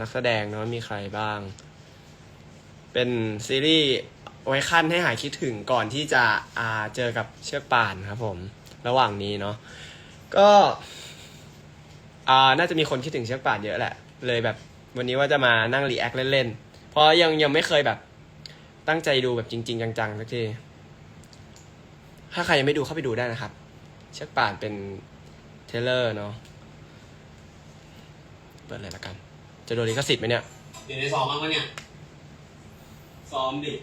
นักแสดงเนาะมีใครบ้าง เป็นซีรีส์ไว้ขั้นให้หายคิดถึงก่อนที่จะอ่าเจอกับเชือกป่านครับผม ระหว่างนี้เนาะก็อ่าน่าจะมีคนคิดถึงเชือกป่านเยอะแหละ เลยแบบวันนี้ว่าจะมานั่งรีแอคเล่นๆ เพราะยังยังไม่เคยแบบตั้งใจดูแบบจริง ๆ จังๆสักทีถ้าใครยังไม่ดูเข้าไปดูได้นะครับ เชือกป่านเป็นเทเลอร์เนาะเปิดเลยละกัน จะโดนลิขสิทธิ์ไหมเนี่ยอยู่ในซ้อมบ้างปะเนี่ย ซ้อมดิ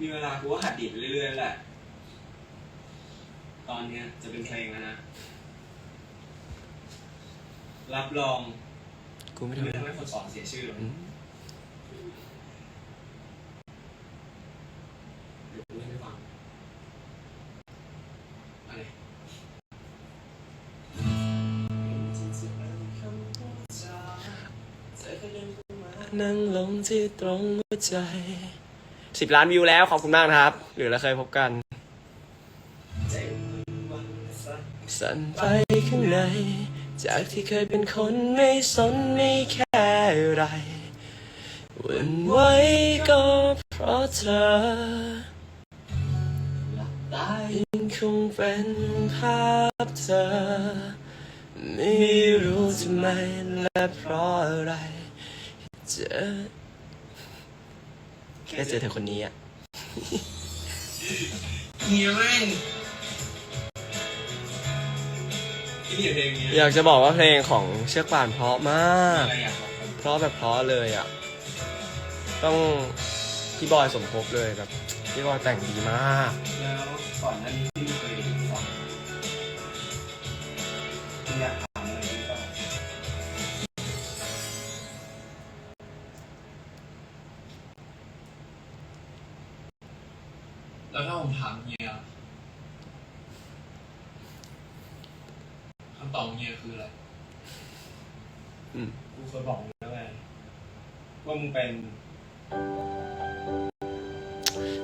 มีเวลากูก็หัดดีดไปเรื่อยๆแหละ ตอนเนี้ยจะเป็นเพลงแล้วนะ รับรองกูไม่ไม่ทำทำให้คนสอนเสียชื่อหรอก อืม ที่ตรงหัวใจสิบล้านวิวแล้วขอบคุณมากนะครับ หรือเราเคยพบกันสั่นไปข้างใน จากที่เคยเป็นคนไม่สนไม่แค่อะไรหวันไหว้ก็เพราะเธอหลับตายังคงเป็นภาพเธอ ไม่รู้ทำไมและเพราะอะไรเจอ แค่เจอเธอคนนี้อะเฮียแม่งที่นี่เพลงเนี้ยอยากจะบอกว่าเพลงของเชือกป่านเพราะมาก อะไรอยากบอกกันเพราะแบบเพราะเลยอะ ต้องพี่บอยสมภพเลยแบบพี่บอยแต่งดีมาก แล้วก่อนหน้านี้ที่เคยสอนคุณอยากถ แล้วถ้าผมถามเฮียคำตอบของเฮียคืออะไร อืม กูเคยบอกมึงแล้วไงว่ามึงเป็น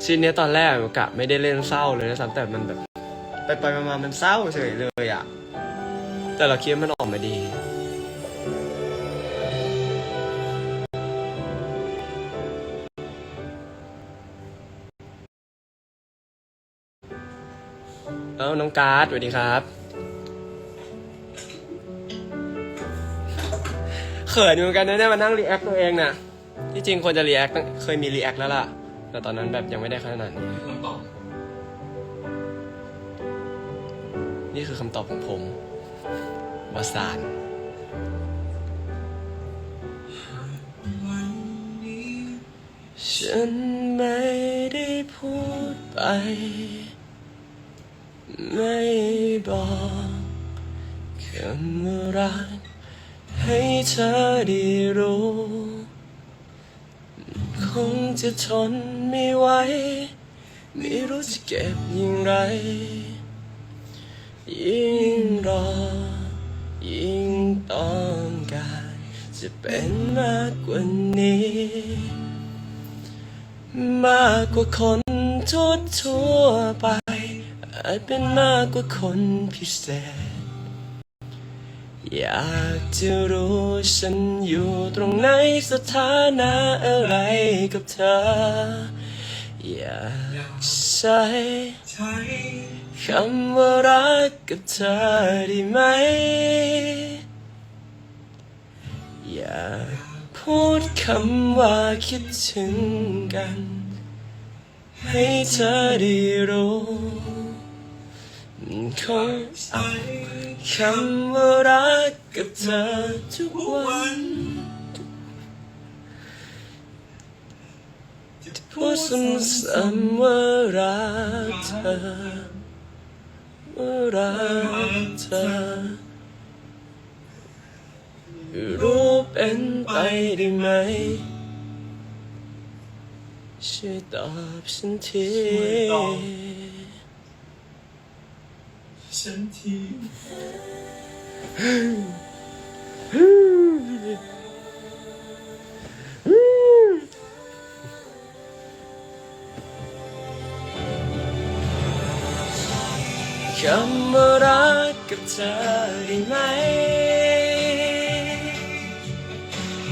ซีนเนี้ยตอนแรกกะไม่ได้เล่นเศร้าเลยนะซ้ำแต่มันแบบ ไปไปๆมาๆมันเศร้าเฉยเลยอะ แต่เราคิดว่ามันออกมาดี การ์ดสวัสดีครับ เขินเหมือนกันนะเนี่ยมานั่งรีแอคตัวเองน่ะ ที่จริงควรจะรีแอคเคยมีรีแอคแล้วล่ะ แต่ตอนนั้นแบบยังไม่ได้ขนาดนี้คือคำตอบนี่คือคำตอบของผมวสานฉันไม่ได้พูดไป ไม่บอกคำว่ารักให้เธอได้รู้ คงจะทนไม่ไหวไม่รู้จะเก็บอย่างไร ยิ่งรอ ยิ่งต้องการจะเป็นมากกว่านี้ มากกว่าคนทั่วทั่วๆไป อาจเป็นมากกว่าคนพิเศษ อยากจะรู้ฉันอยู่ตรงไหนสถานะอะไรกับเธอ อยากใช้คำว่ารักกับเธอได้ไหม อยากพูดคำว่าคิดถึงกัน ให้เธอได้รู้ คงเอาคำว่ารักกับเธอทุกวันพูดซ้ำๆว่ารักเธอว่ารักเธอรู้เป็นไปได้ไหมช่วยตอบฉันที ฉันทีคำว่ารักกับเธอได้ไหม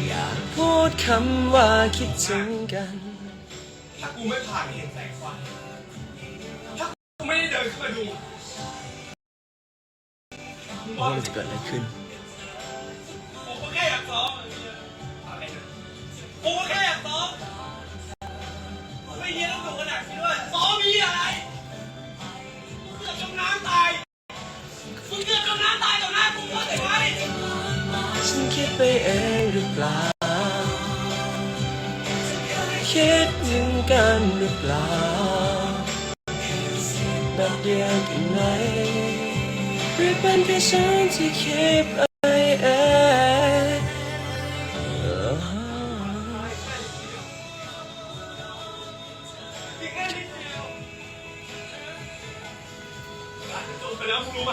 อยากพูดคำว่าคิดถึง กิดอะไรขึ้นผมก็แค่อยากซ้อมอะไรนะผมก็แค่อยากซ้อมไม่เฮียต้องดูขนาดนี้ด้วยซ้อมมีอะไรมึงเกือบจมน้ำตายมึงเกือบจมน้ำตายต่อหน้ากูเข้าใจไหมฉันคิดไปเองหรือเปล่าคิดถึงกันหรือเปล่าแบบเดียวกัน เป็นแค่ฉันที่คิดไปเองจบไปแล้วมึงรู้ไหม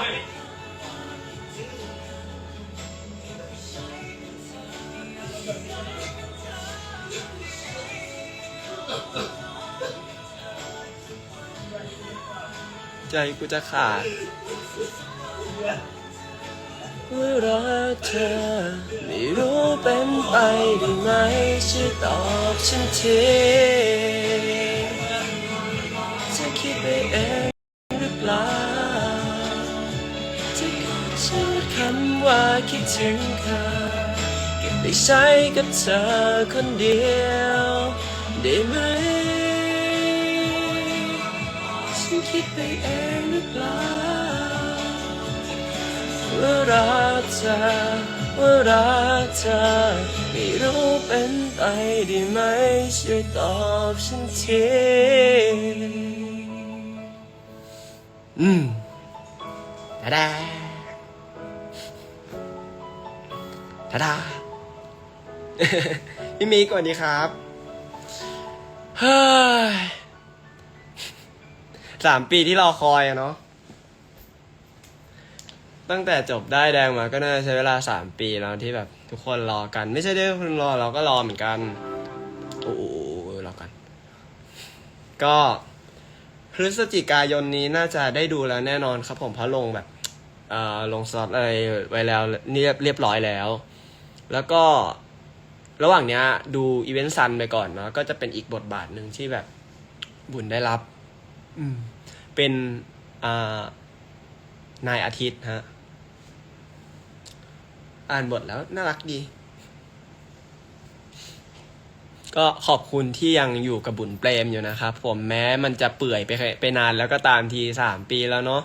ใจกูจะขาด เมื่อรักเธอไม่รู้เป็นไปได้ไหมช่วยตอบฉันทีจะคิดไปเองหรือเปล่าจะพูดคำว่าคิดถึงเธอเก็บไปใช้กับเธอคนเดียวได้ไหมฉันคิดไปเอง ว่ารักเธอว่ารักเธอไม่รู้เป็นไปได้ไหมช่วยตอบฉันทีอืมดาดาดาดาพี่มีก่อนดีครับเฮ้ยสามปีที่รอคอยอะเนาะ ตั้งแต่จบได้ายแดงมาก็น่าจะใช้เวลาสามปีแล้วที่แบบทุกคนรอกัน ไม่ใช่ด้วยคนรอเราก็รอเหมือนกันโอ้โหรอกัน ก็พฤศจิกายนนี้น่าจะได้ดูแล้วแน่นอนครับผมเพราะลงแบบเอ่อลงสล็อตอะไรไว้แล้วเรียบเรียบร้อยแล้ว แล้วก็ระหว่างเนี้ยดูอีเวนต์ซันไปก่อนเนาะก็จะเป็นอีกบทบาทหนึ่งที่แบบบุญได้รับ อืม เป็นอ่านายอาทิตย์ฮะ อ่านบทแล้วน่ารักดี ก็ขอบคุณที่ยังอยู่กับบุญเปรมอยู่นะครับ ผมแม้มันจะเปื่อยไปไปนานแล้วก็ตามทีสามปีแล้วเนาะ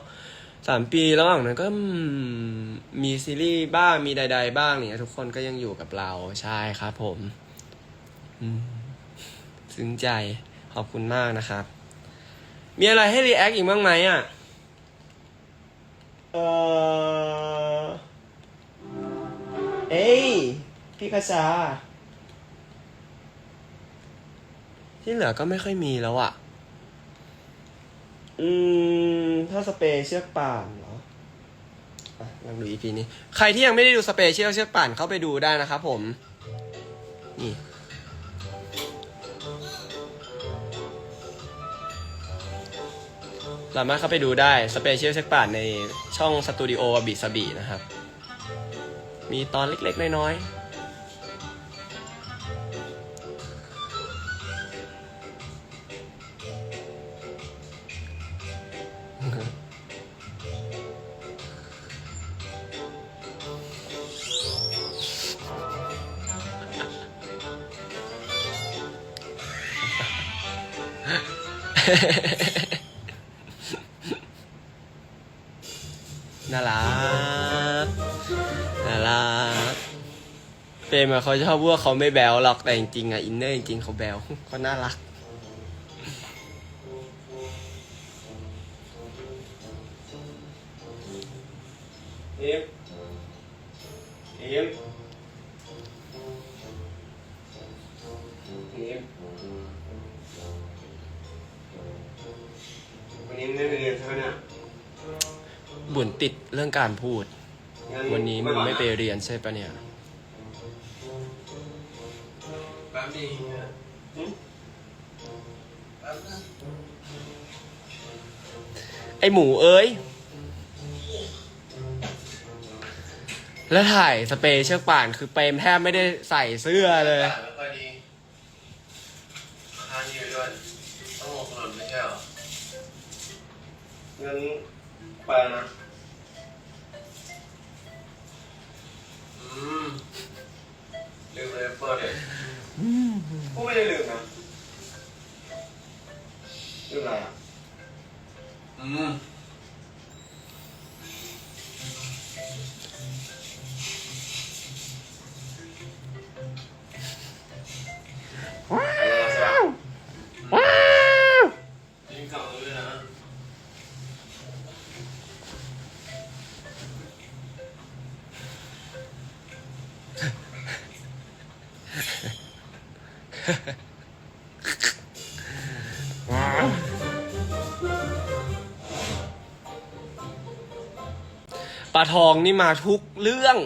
สามปีระหว่างนั้นก็มีซีรีส์บ้างมีใด ๆ บ้างเนี่ยทุกคนก็ยังอยู่กับเราใช่ครับผมซึ้งใจขอบคุณมากนะครับ มีอะไรให้รีแอคอีกบ้างไหมอะ เออ เอ้ย พี่กระชา ที่เหลือก็ไม่ค่อยมีแล้วอะอืม ถ้าสเปเชียลป่านเหรออะลองดูอีพีนี้ ใครที่ยังไม่ได้ดูสเปเชียลเชือกป่านเข้าไปดูได้นะครับผม นี่ สามารถเข้าไปดูได้สเปเชียลเช็คป่านในช่องสตูดิโอบิสบีนะครับ มีตอนเล็กๆ น้อยๆ น่ารัก ฟรมอะเขาชอบพูดว่าเขาไม่แบวหรอกแต่จริงๆอะอินเนอร์จริงๆเขาแบวเขาน่ารัก เอฟเอฟเอฟวันนี้ไม่ได้ไปเรียนใช่ไหมเนี่ยบุญติดเรื่องการพูด วันนี้มึงไม่ไปเรียนใช่ปะเนี่ย แป๊บนึงไอหมูเอ้ย แล้วถ่ายสเปรย์เชือกป่านคือเปรมแทบไม่ได้ใส่เสื้อเลย ไม่ค่อยดีค้างอยู่ด้วยต้องหมกหล่นไม่ใช่เหรองั้นไปนะ อืมลืมเลยเปิดเลย กูไม่ได้ลืมนะลืมอะไรอะ อืม ทองนี่มาทุกเรื่อง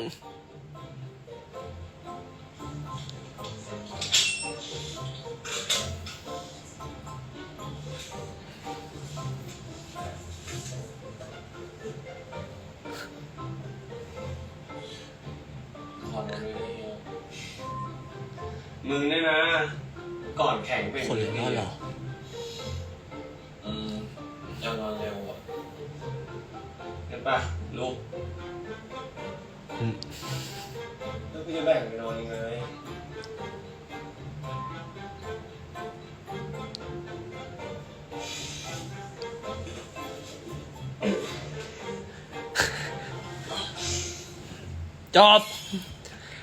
จบ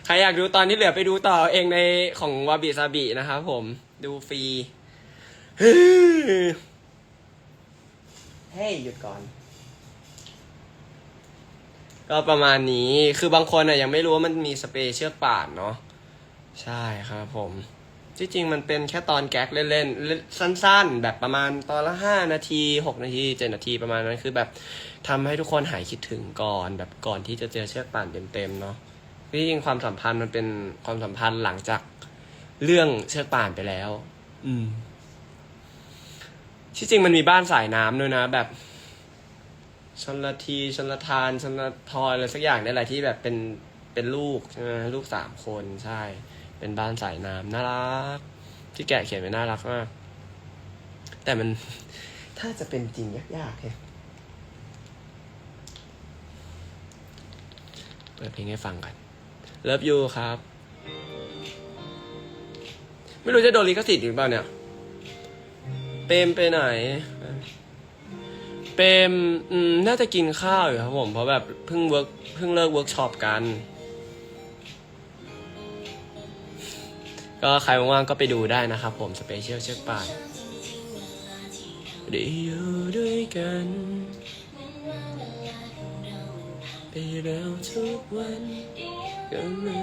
ใครอยากดูตอนที่เหลือไปดูต่อเองในของวาบิซาบินะครับผมดูฟรี เฮ้ยหยุดก่อน ก็ประมาณนี้คือบางคนอะยังไม่รู้ว่ามันมีสเปรย์เชือกป่านเนาะใช่ครับผม ที่จริงมันเป็นแค่ตอนแก๊กเล่นๆเล่นสั้น ๆ แบบประมาณตอนละห้านาทีหกนาทีเจ็ดนาทีประมาณนั้นคือแบบทำให้ทุกคนหายคิดถึงก่อน แบบก่อนที่จะเจอเชือกป่านเต็มๆเนาะที่จริงความสัมพันธ์มันเป็นความสัมพันธ์หลังจากเรื่องเชือกป่านไปแล้ว อืม ที่จริงมันมีบ้านสายน้ำด้วยนะ แบบชนละทีชนละทานชนละทอยอะไรสักอย่างนี่แหละที่แบบเป็นเป็นลูกใช่ไหมลูกสามคนใช่ เป็นบ้านสายน้ำน่ารัก ที่แกะเขียนไว้น่ารักมาก แต่มันถ้าจะเป็นจริงยากๆแฮะเปิดเพลงให้ฟังกันเลิฟยูครับ ไม่รู้จะโดนลิขสิทธิ์หรือเปล่าเนี่ย เปรมไปไหน เปรมอืมน่าจะกินข้าวอยู่ครับผม เพราะแบบเพิ่งเวิร์กเพิ่งเลิกเวิร์กช็อปกัน ก็ใครว่างๆก็ไปดูได้นะครับผมสเปเชียลเชือกป่านได้อยู่ด้วยกันไปแล้วทุกวันก็ไม่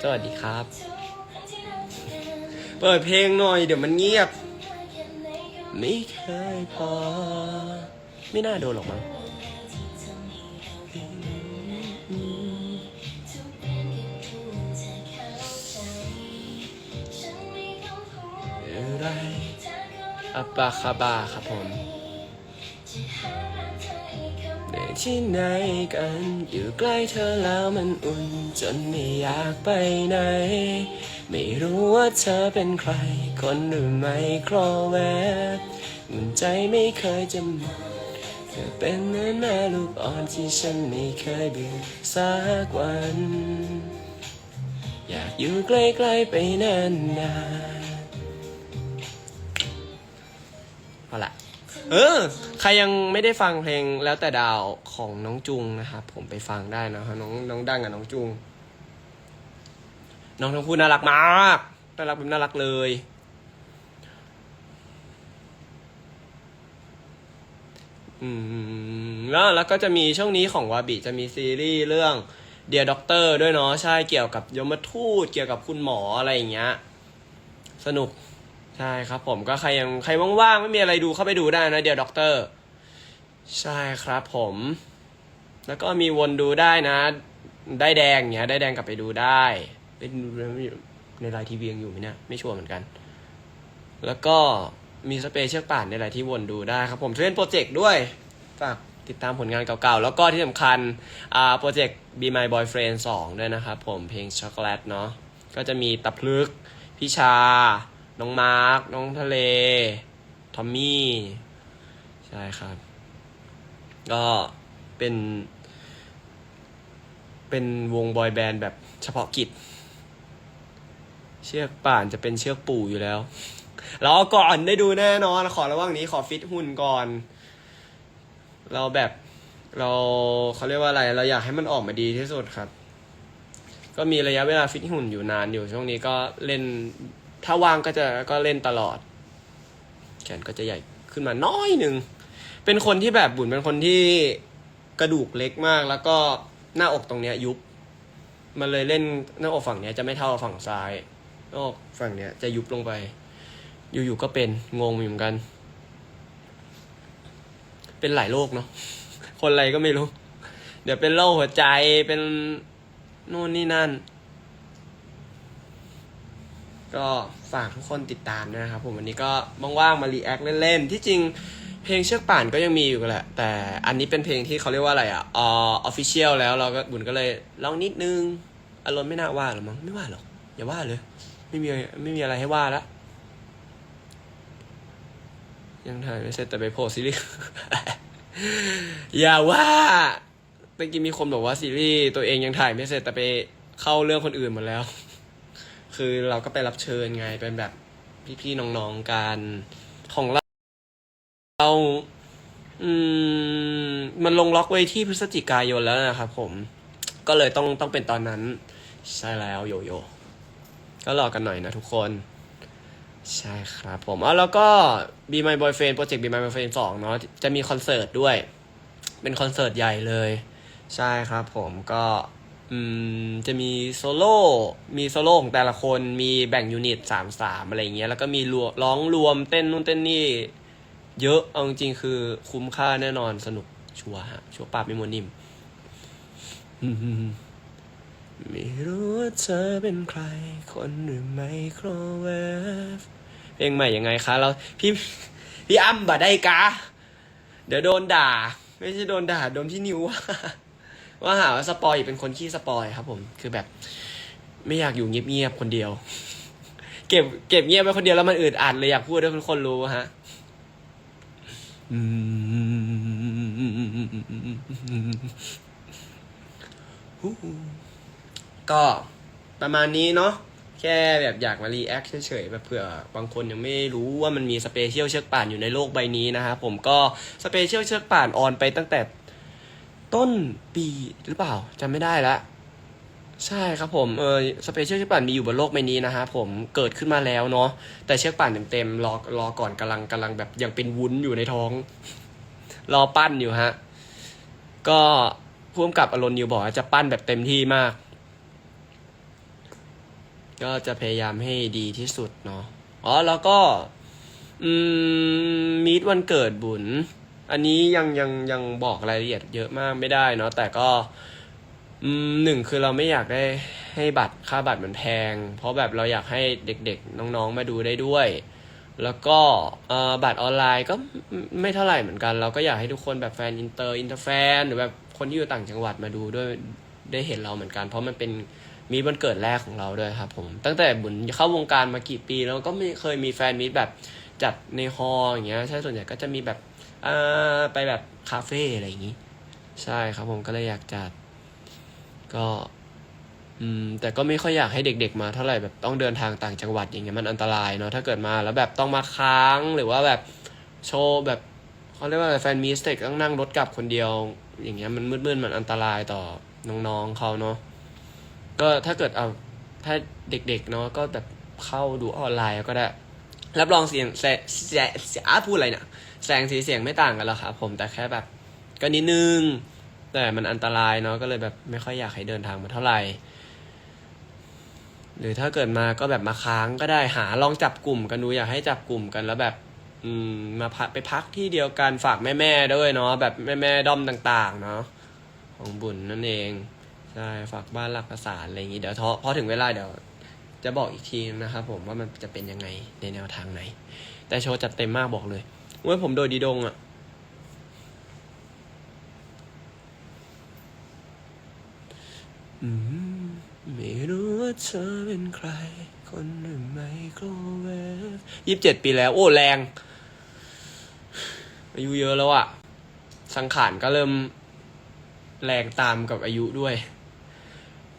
สวัสดีครับ เปิดเพลงหน่อยเดี๋ยวมันเงียบ ไม่เคยพอ ไม่น่าโดนหรอกมั้ง อัปปาคาบาครับผมในที่ไหนกันอยู่ใกล้เธอแล้วมันอุ่น จนไม่อยากไปไหน ไม่รู้ว่าเธอเป็นใคร คนหรือไม่ครอแวบมันใจไม่เคยจะหมดเธอเป็นเหมือนแม่ลูกอ่อนที่ฉันไม่เคยเบื่อสักวัน อยากอยู่ใกล้ๆไปนานๆ เออ ใครยังไม่ได้ฟังเพลงแล้วแต่ดาวของน้องจุงนะครับผมไปฟังได้นะครับน้องน้องดังกับน้องจุง น้องทั้งคู่น่ารักมากน่ารักแบบน่ารักเลยอืมแล้วแล้วก็จะมีช่วงนี้ของวาบิจะมีซีรีส์เรื่องเดียด็อกเตอร์ด้วยเนาะใช่เกี่ยวกับยมทูตเกี่ยวกับคุณหมออะไรอย่างเงี้ย สนุก ใช่ครับผมก็ใครยังใครว่างๆ ไม่มีอะไรดูเข้าไปดูได้นะ เดี๋ยวด็อกเตอร์ ใช่ครับผม แล้วก็มีวนดูได้นะ ได้แดงเงี้ย ได้แดงกลับไปดูได้เป็นในไลน์ทีวียังอยู่ไหมเนี่ยไม่ชัวร์เหมือนกัน แล้วก็มีสเปเชียลป่านในไลน์ที่วนดูได้ครับผมเล่นโปรเจกต์ด้วยฝากติดตามผลงานเก่าๆ แล้วก็ที่สำคัญอ่าโปรเจกต์ Be My Boyfriend 2 ด้วยนะครับผมเพลงช็อกโกแลตเนาะก็จะมีตะพลึกพี่ชา น้องมาร์คน้องทะเล ทอมมี่ ใช่ครับ ก็เป็น เป็นวงบอยแบนด์แบบเฉพาะกิจ เชือกป่านจะเป็นเชือกปู่อยู่แล้วรอก่อนได้ดูแน่นอน ขอระหว่างนี้ขอฟิตหุ่นก่อน เราแบบเราเขาเรียกว่าอะไร เราอยากให้มันออกมาดีที่สุดครับ ก็มีระยะเวลาฟิตหุ่นอยู่นานอยู่ช่วงนี้ก็เล่น ถ้าว่างก็จะก็เล่นตลอด แขนก็จะใหญ่ขึ้นมาน้อยหนึ่ง เป็นคนที่แบบบุญเป็นคนที่กระดูกเล็กมาก แล้วก็หน้าอกตรงเนี้ยยุบ มันเลยเล่นหน้าอกฝั่งเนี้ยจะไม่เท่าฝั่งซ้ายหน้าอกฝั่งเนี้ยจะยุบลงไป อยู่ๆก็เป็นงงเหมือนกัน เป็นหลายโรคเนาะ คนอะไรก็ไม่รู้ เดี๋ยวเป็นโรคหัวใจเป็นนู่นนี่นั่น ก็ฝากทุกคนติดตามนะครับผมวันนี้ก็ว่างๆมารีแอคเล่นๆ ที่จริงเพลงเชือกป่านก็ยังมีอยู่แหละ แต่อันนี้เป็นเพลงที่เขาเรียกว่าอะไรอะออฟฟิเชียลแล้วเราก็บุญก็เลยลองนิดนึง อารมณ์ไม่น่าว่าหรอมั้งไม่ว่าหรอก อย่าว่าเลย ไม่มีไม่มีอะไรให้ว่าละยังถ่ายไม่เสร็จแต่ไปโพสซีรีส์อย่าว่าเมื่อกี้มีคนบอกว่าซีรีส์ตัวเองยังถ่ายไม่เสร็จแต่ไปเข้าเรื่องคนอื่นหมดแล้ว คือเราก็ไปรับเชิญไงเป็นแบบพี่ๆน้องๆกันของเราเราอืมมันลงล็อกไว้ที่พฤศจิกายนแล้วนะครับผมก็เลยต้องต้องเป็นตอนนั้น ใช่แล้วโยโย่ก็รอกันหน่อยนะทุกคน ใช่ครับผมอ๋อแล้วก็ Be My Boyfriend โปรเจกต์ Be My Boyfriend 2 เนาะจะมีคอนเสิร์ตด้วย เป็นคอนเสิร์ตใหญ่เลย ใช่ครับผมก็ อืมจะมีโซโล่ มีโซโล่ของแต่ละคน มีแบ่งยูนิตสามสามอะไรเงี้ย แล้วก็มีรวร้องรวมเต้นนู่นเต้นนี่ เยอะ เอาจริงๆคือคุ้มค่าแน่นอนสนุกชัวร์ฮะ ชัวร์ปราบไม่มวนิ่มไม่รู้ว่าเธอเป็นใคร คนหรือไมโครเวฟเพลงใหม่ยังไงคะเราพี่พี่อ้ำบ่ได้กาเดี๋ยวโดนด่า ไม่ใช่โดนด่า โดนพี่นิวว่า ว่าหาว่าสปอยเป็นคนขี้สปอยครับ ผม คือแบบ ไม่อยากอยู่เงียบๆคนเดียว เก็บ เก็บเงียบไว้คนเดียวแล้วมันอึดอัดเลยอยากพูดให้ทุกคนรู้ฮะอืมก็ประมาณนี้เนาะแค่แบบอยากมารีแอคเฉยๆแบบเผื่อบางคนยังไม่รู้ว่ามันมีสเปเชียลเชือกป่านอยู่ในโลกใบนี้นะครับผมก็สเปเชียลเชือกป่านออนไปตั้งแต่ ต้นปีหรือเปล่าจำไม่ได้ละใช่ครับผมเออสเปเชียลเชือกป่านมีอยู่บนโลกใบนี้นะฮะผมเกิดขึ้นมาแล้วเนาะแต่เชือกป่านเต็มๆรอรอก่อนกำลังกำลังแบบยังเป็นวุ้นอยู่ในท้อง รอปั้นอยู่ฮะ ก็พ่วงกับอารอนนิวบอกว่าจะปั้นแบบเต็มที่มาก ก็จะพยายามให้ดีที่สุดเนาะอ๋อแล้วก็ อืมมีดวันเกิดบุญ อันนี้ยังยังยังบอกรายละเอียดเยอะมากไม่ได้เนาะแต่ก็หนึ่งคือเราไม่อยากได้ให้บัตรค่าบัตรมันแพง เพราะแบบเราอยากให้เด็กๆ น้องๆมาดูได้ด้วย แล้วก็บัตรออนไลน์ก็ไม่เท่าไหร่เหมือนกัน เราก็อยากให้ทุกคนแบบแฟนอินเตอร์อินเตอร์แฟนหรือแบบคนที่อยู่ต่างจังหวัดมาดูด้วยได้เห็นเราเหมือนกัน เพราะมันเป็นมีวันเกิดแรกของเราด้วยครับผมตั้งแต่บุญเข้าวงการมากี่ปีแล้วก็ไม่เคยมีแฟนมิตแบบจัดในฮอล์อย่างเงี้ยใช่ส่วนใหญ่ก็จะมีแบบ ไปแบบคาเฟ่อะไรอย่างนี้ ใช่ครับผมก็เลยอยากจัด ก็ อืม แต่ก็ไม่ค่อยอยากให้เด็ก ๆ มาเท่าไหร่แบบต้องเดินทางต่างจังหวัดอย่างเงี้ยมันอันตรายเนาะถ้าเกิดมาแล้วแบบต้องมาค้างหรือว่าแบบโชว์แบบเขาเรียกว่าแฟนมีสเต็กต้องนั่งรถกลับคนเดียว อย่างเงี้ยมันมืดๆมันอันตรายต่อน้องๆเขาเนาะก็ถ้าเกิดเอาถ้าเด็กๆเนาะก็แบบเข้าดูออนไลน์ก็ได้ รับรองเสียงแสแสแสอะพูดอะไรเนี่ยแสงสีเสียงไม่ต่างกันหรอกครับผมแต่แค่แบบ ก็นิดนึง แต่มันอันตรายเนาะก็เลยแบบไม่ค่อยอยากให้เดินทางมาเท่าไหร่ หรือถ้าเกิดมาก็แบบมาค้างก็ได้หาลองจับกลุ่มกันดูอยากให้จับกลุ่มกันแล้วแบบ อืมมาพักไปพักที่เดียวกันฝากแม่ๆด้วยเนาะแบบแม่ๆด้อมต่าง ๆ เนาะของบุญนั่นเองใช่ฝากบ้านหลักประสานอะไรอย่างงี้เดี๋ยวพอถึงเวลาเดี๋ยว จะบอกอีกทีนะครับผมว่ามันจะเป็นยังไงในแนวทางไหน แต่โชว์จัดเต็มมากบอกเลยเมื่อผมโดยดีดงอะ่ะไม่รู้ว่าเธอเป็นใคร คนหนึ่ไมโครเวฟยี่สิบเจ็ดปีแล้ว โอ้แรง อายุเยอะแล้วอะ่ะ สังขารก็เริ่มแรงตามกับอายุด้วย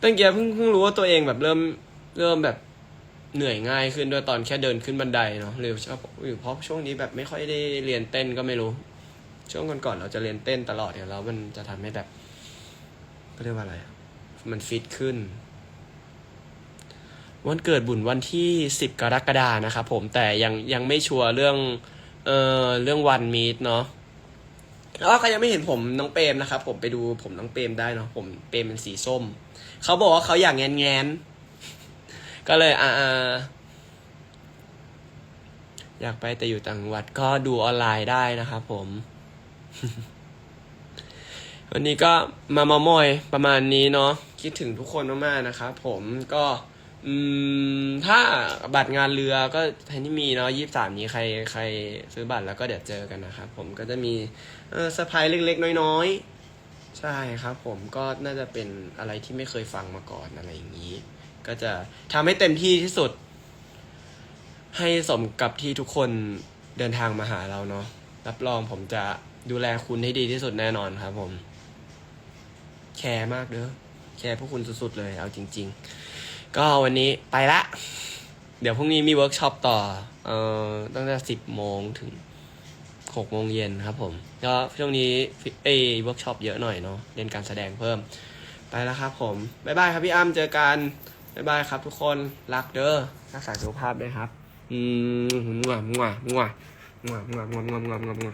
ตั้งแต่เพิ่งเพิ่งรู้ว่าตัวเองแบบเริ่ม เริ่มแบบเหนื่อยง่ายขึ้นด้วยตอนแค่เดินขึ้นบันไดเนาะหรือชอบหรือเพราะช่วงนี้แบบไม่ค่อยได้เรียนเต้นก็ไม่รู้ ช่วงก่อนๆเราจะเรียนเต้นตลอดเนี่ยแล้วมันจะทำให้แบบก็เรียกว่าอะไร มันฟิตขึ้น วันเกิดบุญวันที่สิบกรกฎานะครับผมแต่ยังยังไม่ชัวร์เรื่อง เอ่อเรื่องวันมีดเนาะแล้วก็ใครยังไม่เห็นผมน้องเปรมนะครับผมไปดูผมน้องเปรมได้เนาะผมเปรมเป็นสีส้ม เขาบอกว่าเขาอยากแงนแงน ก็เลยอ่าอยากไปแต่อยู่ต่างจังหวัดก็ดูออนไลน์ได้นะครับผม วันนี้ก็มามามอยประมาณนี้เนาะคิดถึงทุกคนมากๆนะครับผมก็อืมถ้าบัตรงานเรือก็แทนที่มีเนาะยี่สามนี้ใครใครซื้อบัตรแล้วก็เดี๋ยวเจอกันนะครับผมก็จะมีเออเซอร์ไพรส์เล็กๆ น้อยๆ ใช่ครับผมก็น่าจะเป็นอะไรที่ไม่เคยฟังมาก่อนอะไรอย่างนี้ ก็จะทำให้เต็มที่ที่สุด ให้สมกับที่ทุกคนเดินทางมาหาเราเนาะรับรองผมจะดูแลคุณให้ดีที่สุดแน่นอนครับ ผม แคร์มากเด้อแคร์พวกคุณสุดๆเลย เอาจริง ๆ ก็วันนี้ไปละ เดี๋ยวพรุ่งนี้มีเวิร์กช็อปต่อ เอ่อตั้งแต่สิบโมงถึงหกโมงเย็นครับผม ก็ช่วงนี้เอเวิร์กช็อปเยอะหน่อยเนาะเรียนการแสดงเพิ่ม ไปแล้วครับผม บ๊ายบายครับพี่อ้ำเจอกัน บ๊ายบายครับทุกคน รักเด้อรักษาสุขภาพด้วยครับ อืมงัวงัวงัวงัวงัวงัวงัวงัวงัว